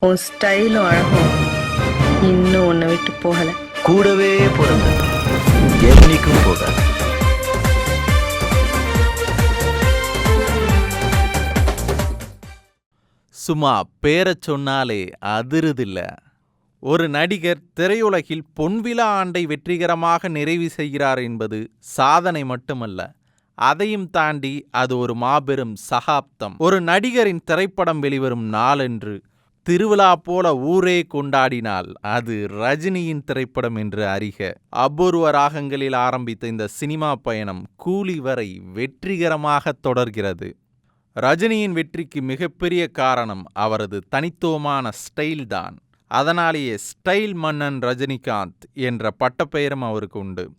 உன் ஸ்டைலும் அழகும். இன்னும் உன்னை விட்டு போகல. கூடவே பிறந்த. என்னைக்கும் போக. சும்மா பேரச் சொன்னாலே அதிருதில்ல. ஒரு நடிகர் திரையுலகில் பொன்விழா ஆண்டை வெற்றிகரமாக நிறைவு செய்கிறார் என்பது சாதனை மட்டுமல்ல. அதையும் தாண்டி அது ஒரு மாபெரும் சகாப்தம். ஒரு நடிகரின் திரைப்படம் வெளிவரும் நாளன்று திருவிழா போல ஊரே கொண்டாடினால் அது ரஜினியின் திரைப்படம் என்று அறிக. அபூர்வ ராகங்களில் ஆரம்பித்த இந்த சினிமா பயணம் கூலி வரை வெற்றிகரமாக தொடர்கிறது. ரஜினியின் வெற்றிக்கு மிகப்பெரிய காரணம் அவரது தனித்துவமான ஸ்டைல் தான். அதனாலேயே ஸ்டைல் மன்னன் ரஜினிகாந்த் என்ற பட்டப்பெயரும் அவருக்கு உண்டு.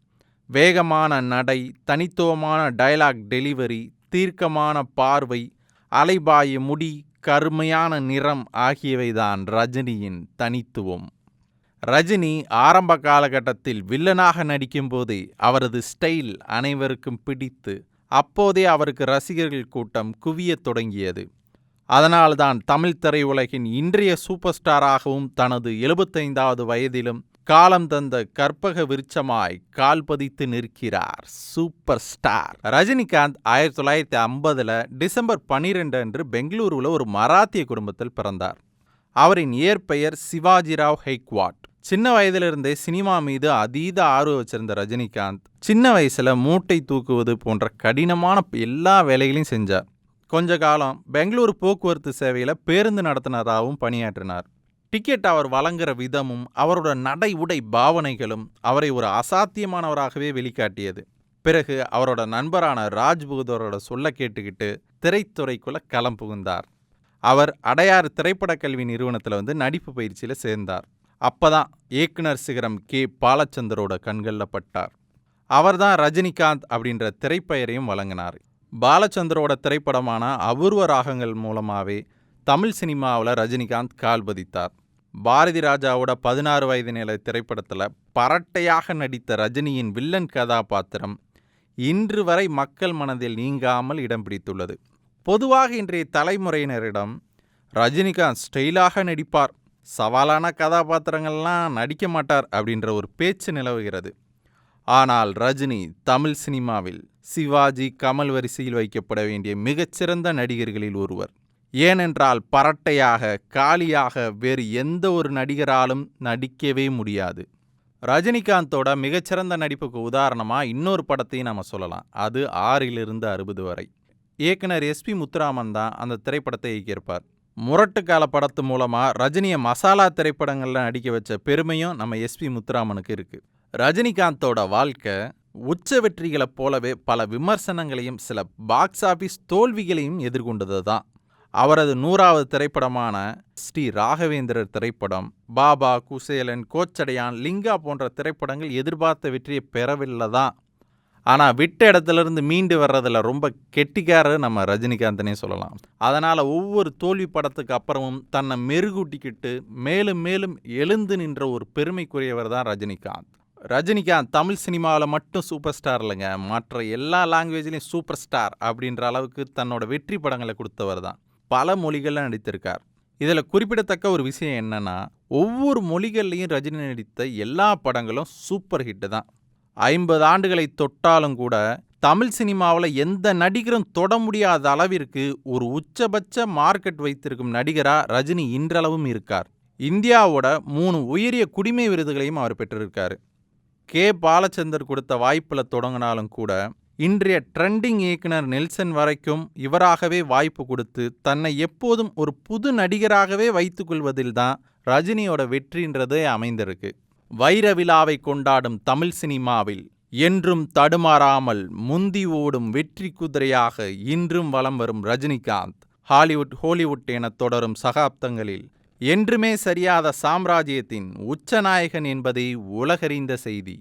வேகமான நடை தனித்துவமான டயலாக் டெலிவரி தீர்க்கமான பார்வை அலைபாய முடி கருமையான நிறம் ஆகியவைதான் ரஜினியின் தனித்துவம். ரஜினி ஆரம்ப காலகட்டத்தில் வில்லனாக நடிக்கும்போதே அவரது ஸ்டைல் அனைவருக்கும் பிடித்து அப்போதே அவருக்கு ரசிகர்கள் கூட்டம் குவியத் தொடங்கியது. அதனால்தான் தமிழ் திரையுலகின் இன்றைய சூப்பர் ஸ்டாராகவும் தனது எழுபத்தைந்தாவது வயதிலும் காலம் தந்த கற்பக விருட்சமாய் கால் பதித்து நிற்கிறார் சூப்பர் ஸ்டார். ரஜினிகாந்த் ஆயிரத்தி தொள்ளாயிரத்தி ஐம்பதுல டிசம்பர் பனிரெண்டு அன்று பெங்களூருவில் ஒரு மராத்திய குடும்பத்தில் பிறந்தார். அவரின் இயற்பெயர் சிவாஜிராவ் ஹெய்க்வாட் சின்ன வயதிலிருந்தே சினிமா மீது அதீத ஆர்வம் வச்சிருந்த ரஜினிகாந்த் சின்ன வயசுல மூட்டை தூக்குவது போன்ற கடினமான எல்லா வேலைகளையும் செஞ்சார். கொஞ்ச காலம் பெங்களூரு போக்குவரத்து சேவையில் பேருந்து நடத்துனராகவும் பணியாற்றினார். டிக்கெட் அவர் வழங்குற விதமும் அவரோட நடை உடை பாவனைகளும் அவரை ஒரு அசாத்தியமானவராகவே வெளிக்காட்டியது. பிறகு அவரோட நண்பரான ராஜ்பகதூரோட சொல்ல கேட்டுக்கிட்டு திரைத்துறைக்குள்ள களம் புகுந்தார். அவர் அடையாறு திரைப்படக் கல்வி நிறுவனத்தில் வந்து நடிப்பு பயிற்சியில் சேர்ந்தார். அப்பதான் இயக்குனர் சிகரம் கே. பாலச்சந்தரோட கண்களில் பட்டார். அவர்தான் ரஜினிகாந்த் அப்படின்ற திரைப்பெயரையும் வழங்கினார். பாலச்சந்தரோட திரைப்படமான அபூர்வ ராகங்கள் மூலமாகவே தமிழ் சினிமாவில் ரஜினிகாந்த் கால் பதித்தார். பாரதி ராஜாவோட பதினாறு வயது நிலை திரைப்படத்தில் பரட்டையாக நடித்த ரஜினியின் வில்லன் கதாபாத்திரம் இன்று வரை மக்கள் மனதில் நீங்காமல் இடம் பிடித்துள்ளது. பொதுவாக இன்றைய தலைமுறையினரிடம் ரஜினிகாந்த் ஸ்டைலாக நடிப்பார். சவாலான கதாபாத்திரங்கள்லாம் நடிக்க மாட்டார் அப்படின்ற ஒரு பேச்சு நிலவுகிறது. ஆனால் ரஜினி தமிழ் சினிமாவில் சிவாஜி கமல் வரிசையில் வைக்கப்பட வேண்டிய மிகச்சிறந்த நடிகர்களில் ஒருவர். ஏனென்றால் பரட்டையாக காலியாக வேறு எந்த ஒரு நடிகராலும் நடிக்கவே முடியாது. ரஜினிகாந்தோட மிகச்சிறந்த நடிப்புக்கு உதாரணமாக இன்னொரு படத்தையும் நம்ம சொல்லலாம். அது ஆறிலிருந்து அறுபது வரை. இயக்குனர் எஸ்பி முத்துராமன் தான் அந்த திரைப்படத்தை இயக்கியிருப்பார். முரட்டுக்கால படத்து மூலமாக ரஜினியை மசாலா திரைப்படங்களில் நடிக்க வச்ச பெருமையும் நம்ம எஸ்பி முத்துராமனுக்கு இருக்குது ரஜினிகாந்தோட வாழ்க்கை உச்ச வெற்றிகளைப் போலவே பல விமர்சனங்களையும் சில பாக்ஸ் ஆஃபீஸ் தோல்விகளையும் எதிர்கொண்டது தான் அவரது நூறாவது திரைப்படமான ஸ்ரீ ராகவேந்திரர் திரைப்படம் பாபா குசேலன் கோச்சடையான் லிங்கா போன்ற திரைப்படங்கள் எதிர்பார்த்த வெற்றியை பெறவில்லை தான். ஆனால் விட்ட இடத்துலேருந்து மீண்டு வர்றதில் ரொம்ப கெட்டிக்காரர் நம்ம ரஜினிகாந்தனே சொல்லலாம். அதனால் ஒவ்வொரு தோல்வி படத்துக்கு அப்புறமும் தன்னை மெருகூட்டிக்கிட்டு மேலும் மேலும் எழுந்து நின்ற ஒரு பெருமைக்குரியவர் தான் ரஜினிகாந்த். ரஜினிகாந்த் தமிழ் சினிமாவில் மட்டும் சூப்பர் ஸ்டார் இல்லைங்க. மற்ற எல்லா லாங்குவேஜ்லேயும் சூப்பர் ஸ்டார் அப்படின்ற அளவுக்கு தன்னோட வெற்றி படங்களை கொடுத்தவர் தான். பல மொழிகளில் நடித்திருக்கார். இதில் குறிப்பிடத்தக்க ஒரு விஷயம் என்னன்னா ஒவ்வொரு மொழிகள்லையும் ரஜினி நடித்த எல்லா படங்களும் சூப்பர் ஹிட்டு தான். ஐம்பது ஆண்டுகளை தொட்டாலும் கூட தமிழ் சினிமாவில் எந்த நடிகரும் தொட முடியாத அளவிற்கு ஒரு உச்சபட்ச மார்க்கெட் வைத்திருக்கும் நடிகராக ரஜினி இன்றளவும் இருக்கார். இந்தியாவோட மூணு உயரிய குடிமை விருதுகளையும் அவர் பெற்றிருக்காரு. கே. பாலச்சந்தர் கொடுத்த வாய்ப்பில் தொடங்கினாலும் கூட இன்றைய ட்ரெண்டிங் இயக்குனர் நெல்சன் வரைக்கும் இவராகவே வாய்ப்பு கொடுத்து தன்னை எப்போதும் ஒரு புது நடிகராகவே வைத்துக்கொள்வதில் தான் ரஜினியோட வெற்றின்றதே அமைந்திருக்கு. வைர விழாவை கொண்டாடும் தமிழ் சினிமாவில் என்றும் தடுமாறாமல் முந்தி ஓடும் வெற்றி குதிரையாக இன்றும் வலம் வரும் ரஜினிகாந்த் ஹாலிவுட் ஹோலிவுட் என தொடரும் சகாப்தங்களில் என்றுமே சரியாத சாம்ராஜ்யத்தின் உச்சநாயகன் என்பதை உலகறிந்த செய்தி.